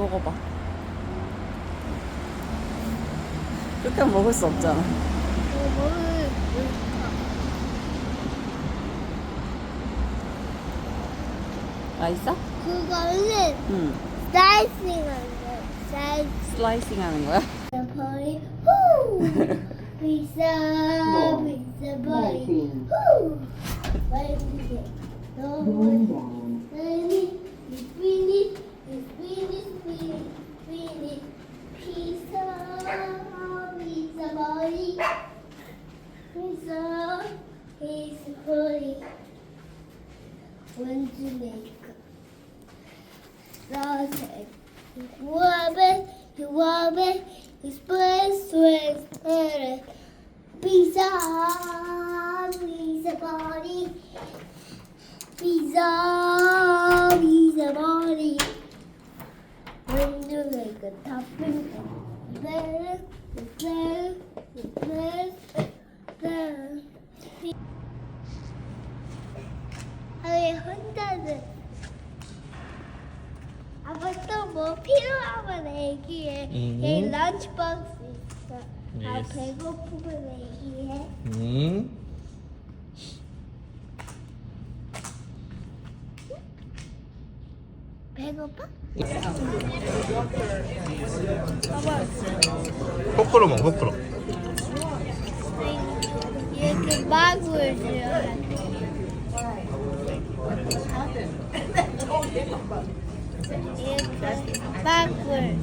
먹어봐. 그렇게 하면 먹을 수 없잖아. 맛있어? 그거는 응. 슬라이싱 하는 슬라이싱. 슬라이싱 하는 거야? 후 비싸 비싸 버리 후 버리 너무 많이 피니 피니 Windsmaker. Rosen. Woman, you woman, you space with her. Pizza, pizza party. Pizza. 아니 혼자는 아빠 또뭐 필요하면 얘기해. 음. 여기 런치박스 있어. 아. 배고프면 얘기해. 응? 배고파? 거꾸로 먹어 거꾸로 이렇게 막을 줘야 이렇게 막을.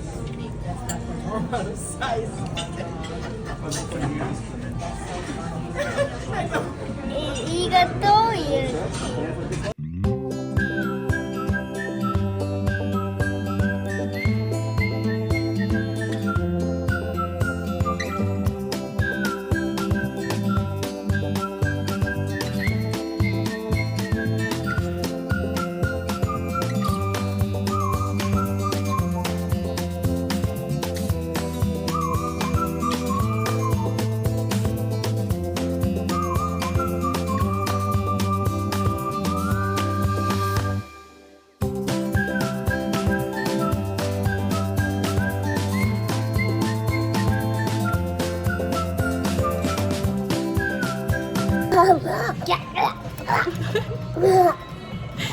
이, 이것도 이렇게.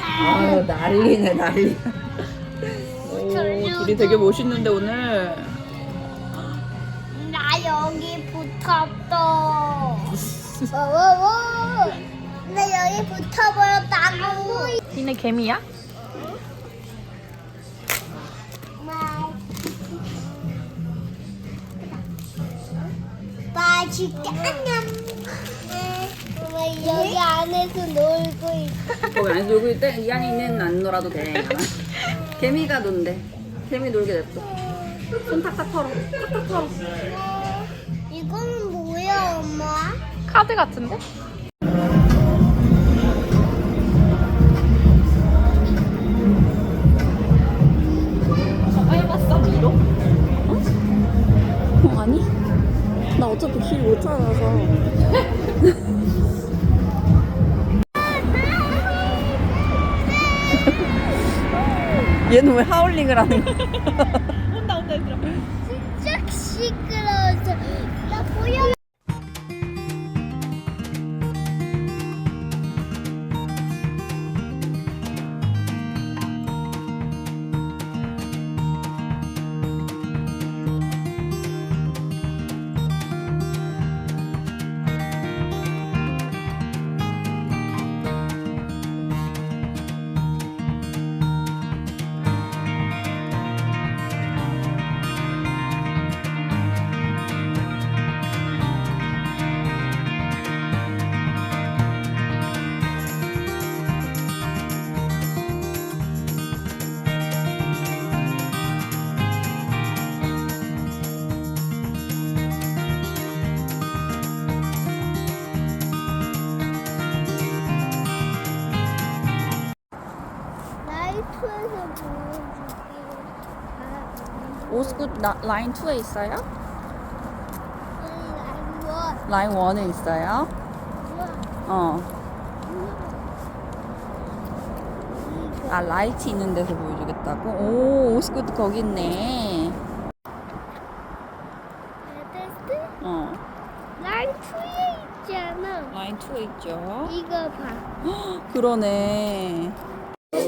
아 난리네 난리. 오, 둘이 되게 멋있는데 오늘. 나 여기 붙었어. 나 여기 붙어버렸다고. 니네 개미야? 맛있게 안녕. 왜 여기 안에서 놀고 있어? 거기 안에 놀고 있대? 이 안에 있는 안 놀아도 돼. 개미가 논대. 개미 놀게 냅둬. 손 탁탁 털어. 탁탁 털어. 이거는 뭐야, 엄마? 카드 같은데? 얘는 왜 하울링을 하는 거야? 라- 라인 2에 있어요? 라인 1에 있어요? 어. 뭐. 아 라이트 있는 데서 보여주겠다고? 오 오스쿠트 거기 있네? 어 라인 2에 있잖아. 라인 2에 있죠 이거 봐. 그러네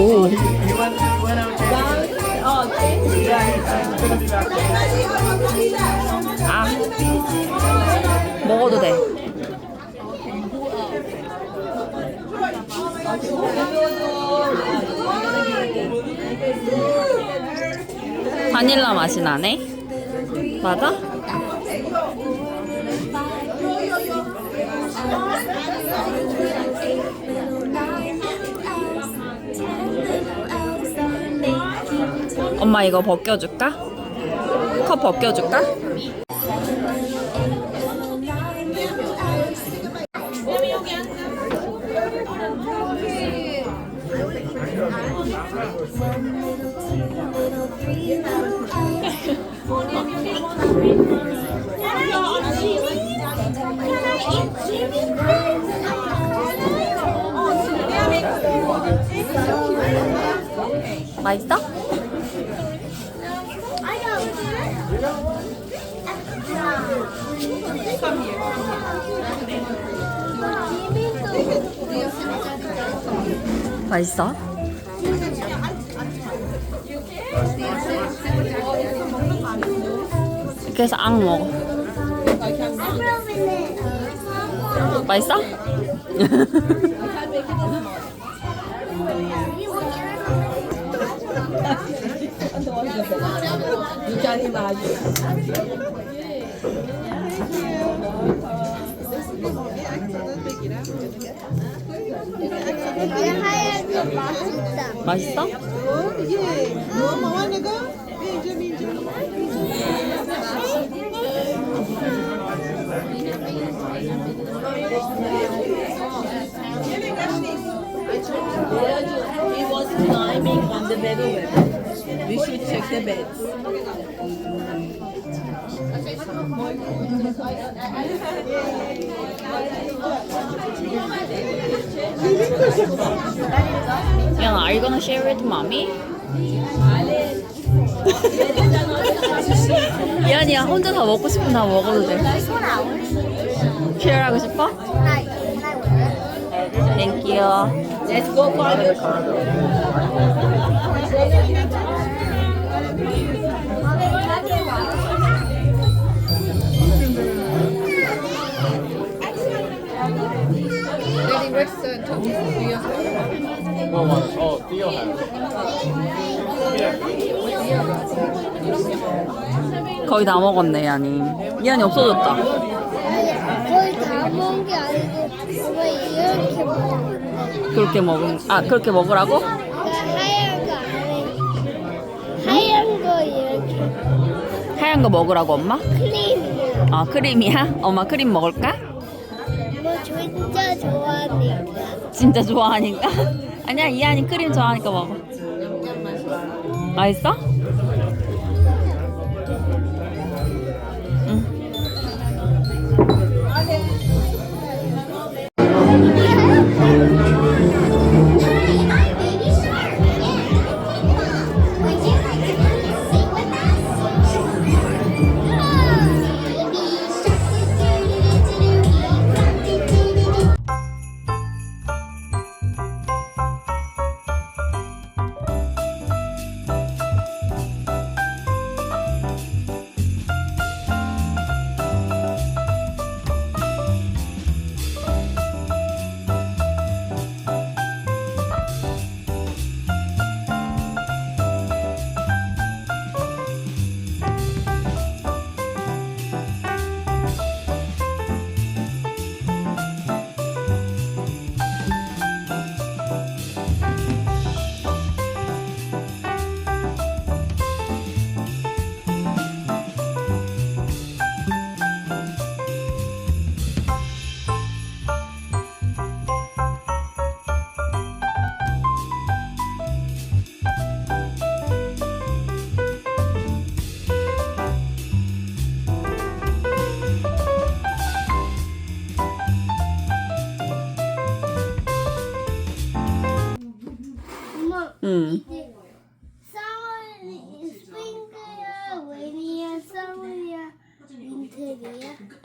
오. 아. 먹어도 돼. 바닐라 맛이 나네? 맞아? 엄마 이거 벗겨줄까? 컵 벗겨줄까? 맛있어? 맛있어? 이렇게 해서 앙 먹어. 맛있어? 하얀 맛있다. 맛있어? He was climbing on the baby bed. We should check the beds. Yeah, are you gonna share with mommy? 이한이야 혼자 다 먹고 싶으면 다 먹어도 돼. 쉐어하고 싶어? Thank you. Let's go for the 어, 뛰어가요. 거의 다 먹었네, 이한이. 이한이 없어졌다. 거의 다 먹은 게 아니고 왜 이렇게 먹었는데 그렇게 먹은, 아, 그렇게 먹으라고? 그 하얀 거 안에 하얀 거 이렇게 하얀 거 먹으라고, 엄마? 크림이야. 아, 크림이야? 엄마 크림 먹을까? 뭐 진짜 좋아하니까. 진짜 좋아하니까? 아니야, 이한이 크림 좋아하니까 먹어. 맛있어?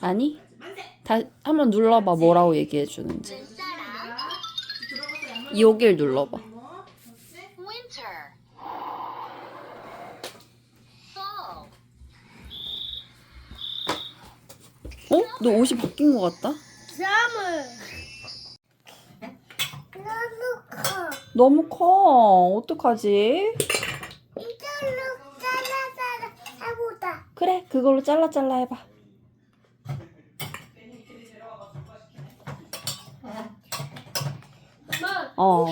아니? 다 한번 눌러봐 뭐라고 얘기해 주는지. 여길 눌러봐. Winter. Fall. 어? 너 옷이 바뀐 것 같다? 너무 커. 너무 커. 어떡하지? 이걸로 잘라 잘라 해보자. 그래, 그걸로 잘라 잘라 해봐. 엄마, 어.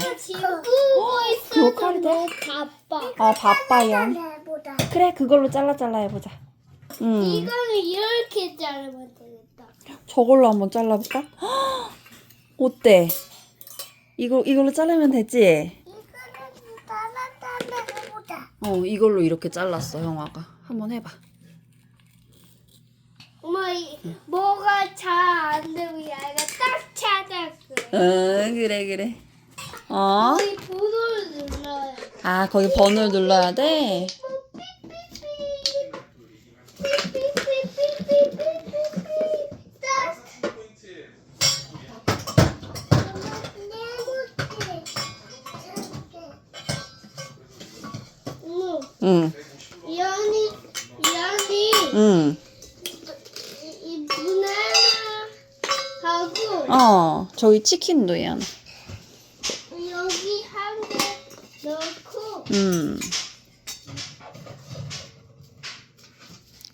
칼이 돼? 바빠. 아, 바빠요. 그래, 그걸로 잘라 잘라 해보자. 음, 이거는 이렇게 자르면 되겠다. 저걸로 한번 잘라볼까? 헉, 어때? 이거 이걸로 자르면 되지? 이거는 잘라 잘라 해보자. 어, 이걸로 이렇게 잘랐어, 형아가. 한번 해봐. 엄마, 이, 뭐가 잘 안 되면 얘가 딱 찾았어. 응, 그래, 그래. 어? 이 번호를 눌러요. 아, 거기 번호를 눌러야 돼? 응, 이현이, 이현이, 응. 이 바나나 하고 어, 저기 치킨도 얘 하나. 여기 한 개 넣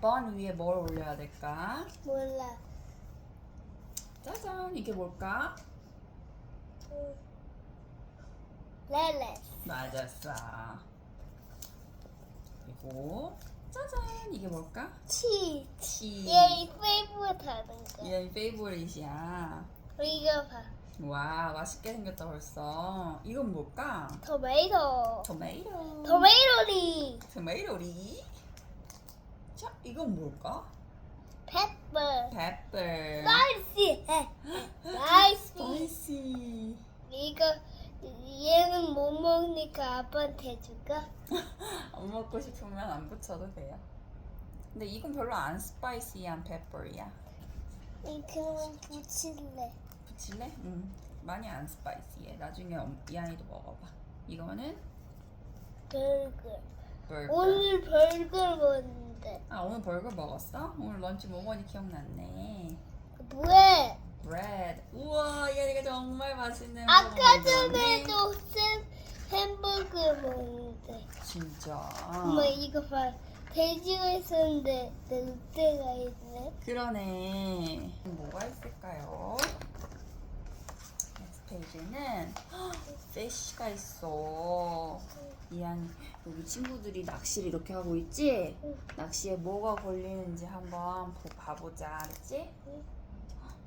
번 위에 뭘 올려야 될까? 몰라. 짜잔, 이게 뭘까? 레레. 맞았어. 그리고 짜잔, 이게 뭘까? 치. 치. 얘 페이브릿 하는 거. 얘 페이보릿이야. 이거 봐. 와, 맛있게 생겼다 벌써. 이건 뭘까? 토마토. 토마토. 토마토리. 토마토리. 자, 이건 뭘까? 페퍼. 페퍼. 스파이시. 스파이시. 스파이시. 이거 얘는 못 먹으니까 아빠한테 줄까? 안 먹고 싶으면 안 붙여도 돼요. 근데 이건 별로 안 스파이시한 페퍼야. 이거는 붙일래. 붙일래? 응. 많이 안 스파이시해. 나중에 엄- 이한이도 먹어봐. 이거는 버거. 버거. 오늘 버거 먹는데. 아 오늘 버거 먹었어? 오늘 런치 먹으니 기억났네. 왜? 브레드. 우와 이한이가 정말 맛있는 거 아까. 전에도 햄 햄버거 먹는데. 진짜. 엄마 이거 봐. 돼지가 있었는데 늑대가 있네. 그러네. 뭐가 있을까요? 페이지는 피쉬가 있어. 이한 여기 친구들이 낚시를 이렇게 하고 있지? 낚시에 뭐가 걸리는지 한번 보- 봐보자, 알았지?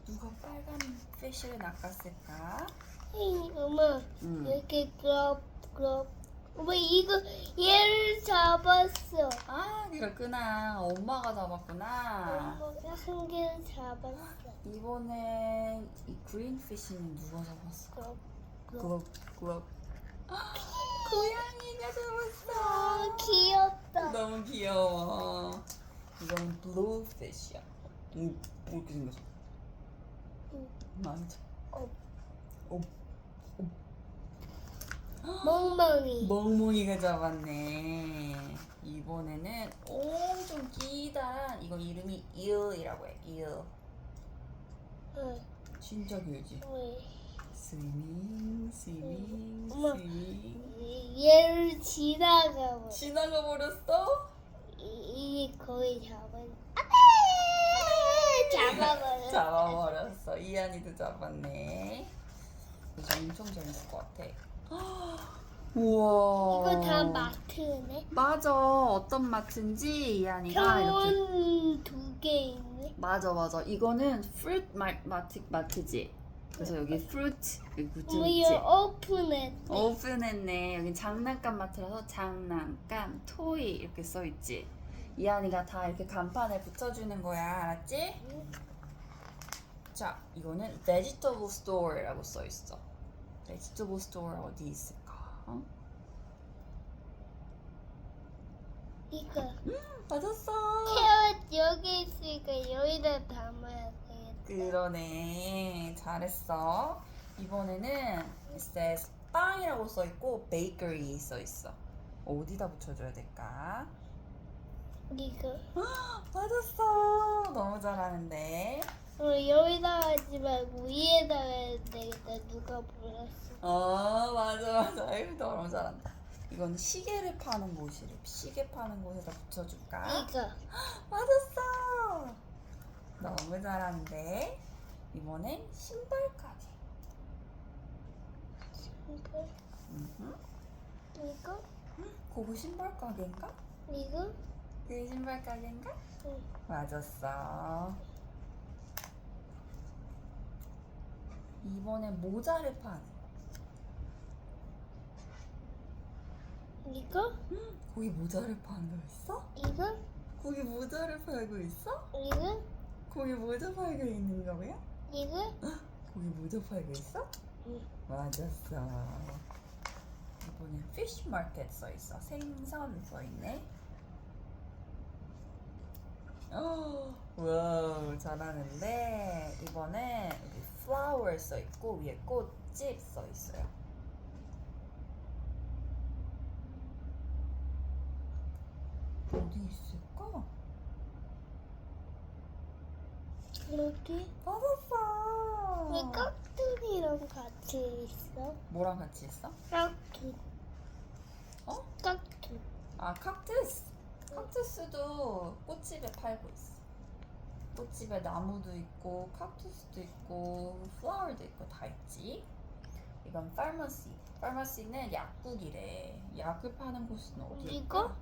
누가 빨간 피쉬를 낚았을까? 에이, 엄마 음. 이렇게 그럽 그럽. 엄마 이거 얘를 잡았어. 아, 그렇구나. 엄마가 잡았구나. 엄마가 한 개를 잡았어. 이번엔 이 그린피쉬는 누가 잡았어? 그럼 그거 그거 고양이가 잡았어. 아 귀엽다. 너무 귀여워. 이건 블루피쉬야. 음, 이렇게 생겼어. 응. 맞아. 어. 어, 멍멍이. 멍멍이가 잡았네. 이번에는 엄청 기다란 이거 이름이 일이라고 해. 일. 응. 진짜 길지. 왜? 스위밍, 스위밍, 엄마. 스위밍. 얘를 지나가 버. 지나가 버렸어? 이- 이게 거의 잡은. 안돼. 잡아버려. 잡아버렸어. 이한이도 잡았네. 이거 엄청 재밌을 것 같아. 우와. 이거 다 마트네. 맞아. 어떤 마트인지 이한이가 이렇게. 병원 두 개 있네. 맞아 맞아. 이거는 마, 마트 마트지. 그래서 여기 프루트 여기 붙여 뭐 있지. 이거 오픈했네. 여기 장난감 마트라서 장난감, 토이 이렇게 써 있지. 이한이가 다 이렇게 간판에 붙여주는 거야, 알았지? 자, 이거는 vegetable store라고 써 있어. vegetable store 어디 있을까? 어? 이거 맞았어. 캐럿 여기 있으니까 여기다 담아야 되겠다. 그러네. 잘했어. 이번에는 says 빵이라고 써 있고 bakery 써 있어. 어디다 붙여줘야 될까? 이거 맞았어. 너무 잘하는데. 어, 여기다 하지 말고 위에다 해야 되겠다. 누가 불렀어? 어, 맞아, 맞아. 아유, 너무 잘한다. 이건 시계를 파는 곳이래. 시계 파는 곳에다 붙여줄까? 이거 맞았어. 너무 잘하는데. 이번엔 신발 가게. 이거. 이거 그거 신발 가게인가? 이거 그게 신발 가게인가? 응. 맞았어. 이번엔 모자를 파는. 이거 거기 모자를 파는 거 있어? 이거 거기 모자를 팔고 있어? 이거 거기 모자 팔고 있는 거야? 이거 거기 모자 팔고 있어? 응. 맞았어. 이번엔 피쉬 마켓 써 있어. 생선 써 있네. 어, 와 잘하는데 이번에 여기 flower 써 있고 위에 꽃집 써 있어요. 어디 있을까? 여기 맞았어. 왜 깍두기랑 같이 있어? 뭐랑 같이 있어? 깍두 어? 깍두 아 칵투스 칵투스도 꽃집에 팔고 있어 꽃집에 나무도 있고 칵투스도 있고 플라워도 있고 다 있지 이건 파머시 파머시는 약국이래 약을 파는 곳은 어디일까? 이거?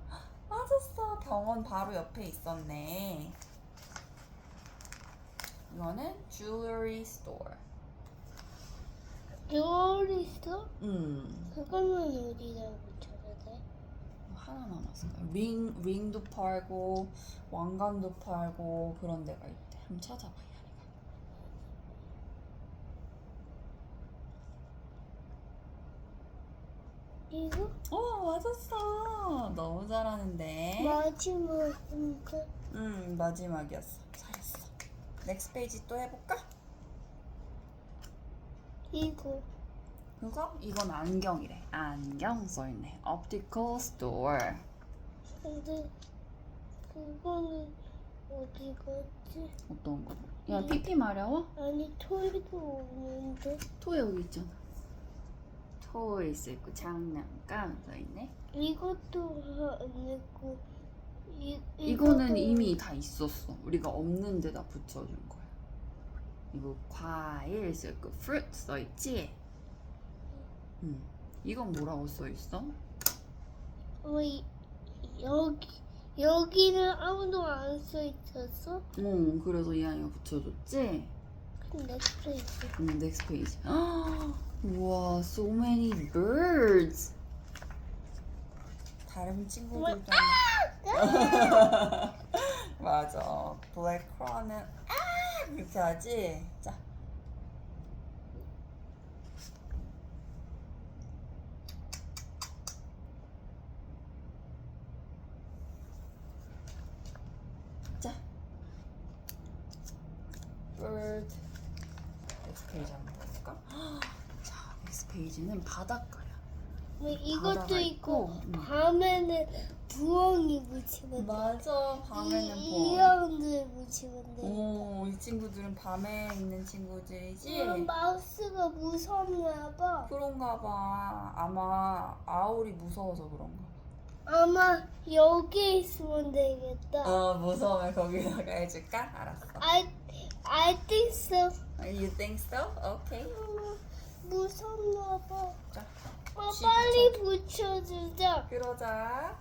맞았어 병원 바로 옆에 있었네 이거는 jewelry store 요리 있어? 음 그거는 어디다 붙여야 돼? 하나 남았을까? 링 링도 팔고 왕관도 팔고 그런 데가 있대. 한번 찾아봐. 이거 어 맞았어. 너무 잘하는데. 마지막인가? 음 마지막이었어. 넥스트 페이지 또 해볼까? 이거 그거? 이건 안경이래. 안경 써있네. Optical store. 근데 그거는 어디 갔지? 어떤 거? 야 PP 마려워? 아니 토이도 없는데 토 여기 있잖아. 토이스 있고 장난감 써있네. 이것도 안 했고 이, 이거는 이미 다 있었어. 우리가 없는 데다 붙여준 거야. 이거 과일 써있고 fruit 써 있지? 응. 이건 뭐라고 써 있어? 어, 이, 여기 여기는 아무도 안 써 있었어? 응, 그래서 이한이가 붙여줬지? 써 있어. 응, next page. 우와, so many birds. 다른 친구들도 맞아. 블랙 크라는 아 이렇게 하지. 자. 자. bird. 페이지 한번 볼까? 자, 넥스트 페이지는 바닷가야. 뭐 이것도 바다가 있고 있고, 음. 밤에는 부엉이 돼. 맞아. 밤에는 이, 뭐. 이 형들 묻히면 돼. 오, 이 친구들은 밤에 있는 친구들이지? 이런 마우스가 무섭나 봐. 그런가 봐. 아마 아울이 무서워서 그런가 봐. 아마 여기 있으면 되겠다. 어, 무서우면 거기다가 해줄까? 알았어. I I think so. You think so? Okay. 어, 무섭나 봐. 자, 어, 쥐 빨리 붙여주자. 그러자.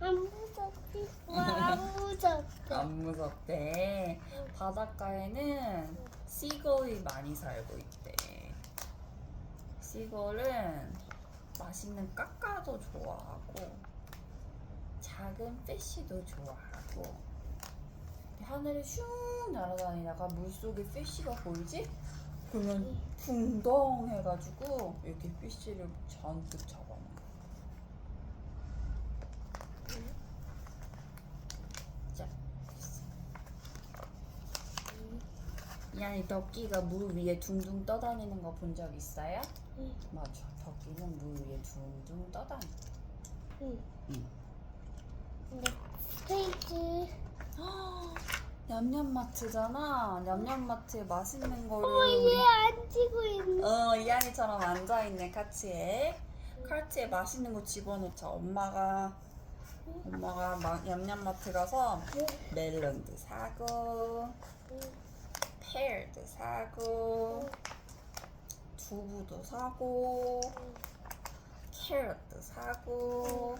안 무섭지? 와안 무섭다. 안 무섭대. 바닷가에는 시걸이 많이 살고 있대. 시걸은 맛있는 까까도 좋아하고 작은 피쉬도 좋아하고 하늘에 슝 날아다니다가 물속에 피쉬가 보이지? 그러면 붕덩 해가지고 이렇게 피쉬를 잔뜩 잡아먹어. 자, 이안이 덕기가 물 위에 둥둥 떠다니는 거 본 적 있어요? 응. 맞아. 덕기는 물 위에 둥둥 떠다니. 응. 응. 네. 페이지. 냠냠마트잖아. 냠냠마트에 맛있는 거를 어머 우리 얘 앉고 있네. 어 이안이처럼 앉아 있네 카트에. 카트에 맛있는 거 집어넣자. 엄마가 엄마가 마, 냠냠마트 가서 멜론도 사고 페어도 사고 두부도 사고 캐럿도 사고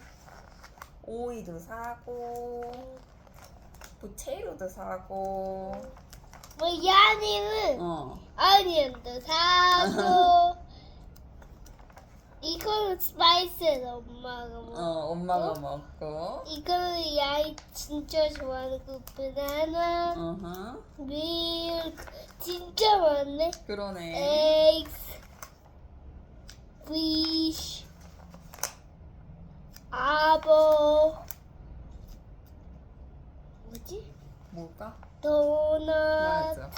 오이도 사고 포테이토도 사고. 뭐 야니는 어. 아니언도 사고 이거는 스파이스 엄마가 어, 먹고 엄마가 먹고. 이거는 야이 진짜 좋아하는 그 바나나 어허. 밀크. 진짜 많네. 그러네. eggs fish. 아보 뭐지? 뭘까? 도넛 맞아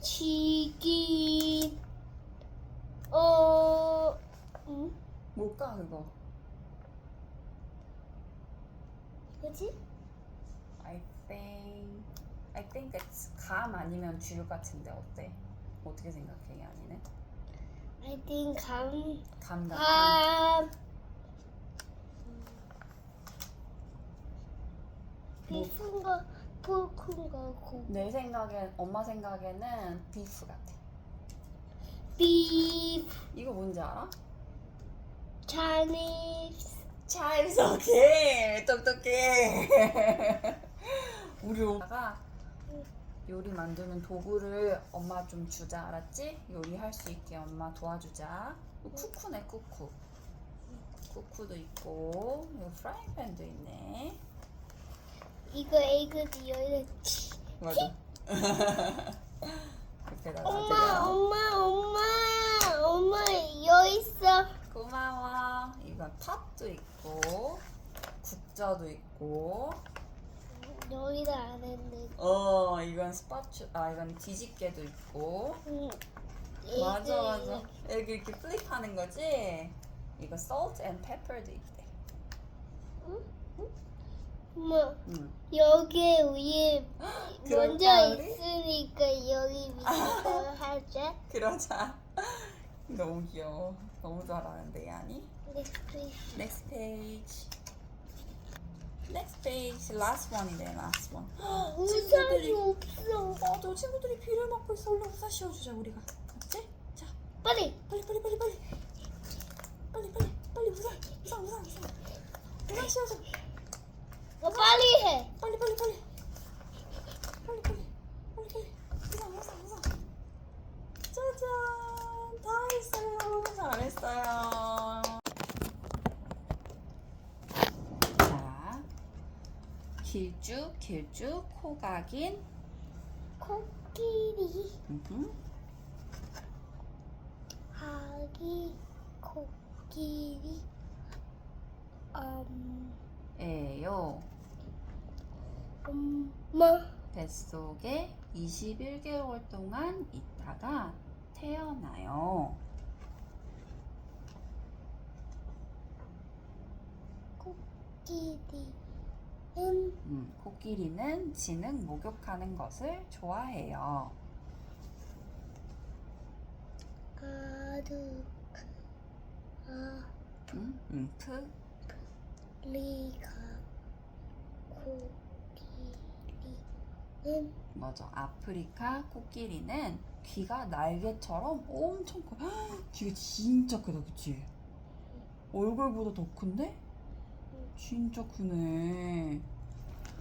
치킨 어 응? 뭘까 그거 뭐지? I think I think it's 감 아니면 귤 같은데 어때? 어떻게 생각해 아니네? I think 감 감 같은 감 뭐? 비싼가 포크인가 고 내 생각엔 엄마 생각에는 비프 같아 비프 이거 뭔지 알아? 차 오케이 똑똑해. 우리 엄마가 요리 만드는 도구를 엄마 좀 주자 알았지? 요리할 수 있게 엄마 도와주자. 쿠쿠네 쿠쿠. 쿠쿠도 있고 프라이팬도 있네. 이거 에그도 열렸지 맞아. 엄마 엄마 엄마 엄마 여기 있어. 고마워. 이건 팝도 있고 국자도 있고. 여기도 안 했는데 어 이건 스파추 아 이건 뒤집개도 있고. 응. 맞아 맞아. 여기 이렇게 플립하는 거지? 이거 salt and pepper도 있대. 엄마 응. 여기 위에 그럴까, 먼저 우리? 있으니까 여기 위에서 하자. 그러자 너무 귀여워. 너무 잘하는데, 아니? Next page. Next page. Last one이래, last one. 아, 친구들이, 없어. 맞아. 친구들이 비를 맞고 있어. 얼른 우산 씌워주자, 우리가. 맞지? 자, 빨리. 빨리, 빨리, 빨리, 빨리. 빨리, 빨리, 빨리 우산, 우산, 우산, 우산. 씌워줘. 어, 빨리 해. 빨리, 빨리, 빨리. 잘했어요 자 길쭉 길쭉 코가 긴 코끼리 음흠. 아기 코끼리 음, 에요. 엄마 뱃속에 21개월 동안 있다가 태어나요. 코끼리는 음, 코끼리는 지능 목욕하는 것을 좋아해요. 아두 음, 음프, 아리가 코끼리는 맞아. 아프리카 코끼리는 귀가 날개처럼 엄청 커. 헉, 귀가 진짜 크다, 그치? 얼굴보다 더 큰데? 진짜 크네.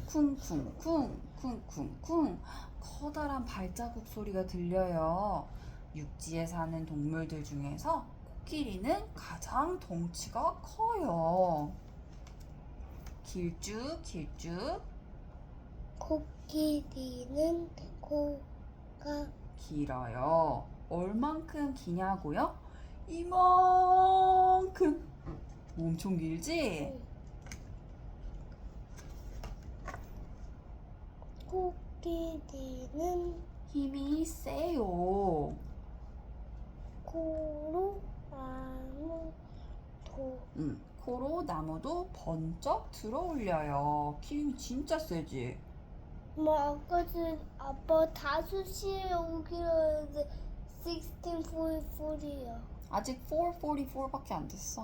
쿵쿵쿵, 쿵쿵쿵. 커다란 발자국 소리가 들려요. 육지에 사는 동물들 중에서 코끼리는 가장 덩치가 커요. 길쭉, 길쭉. 코끼리는 코가 길어요. 얼만큼 기냐고요? 이만큼. 엄청 길지? 코끼 리는 힘이 세요. 코로 아무도 음, 코로 나무도 번쩍 들어 올려요. 힘이 진짜 세지? 뭐 아까 전 아빠 5시에 오기로 했는데 1644이야 아직 444밖에 안 됐어.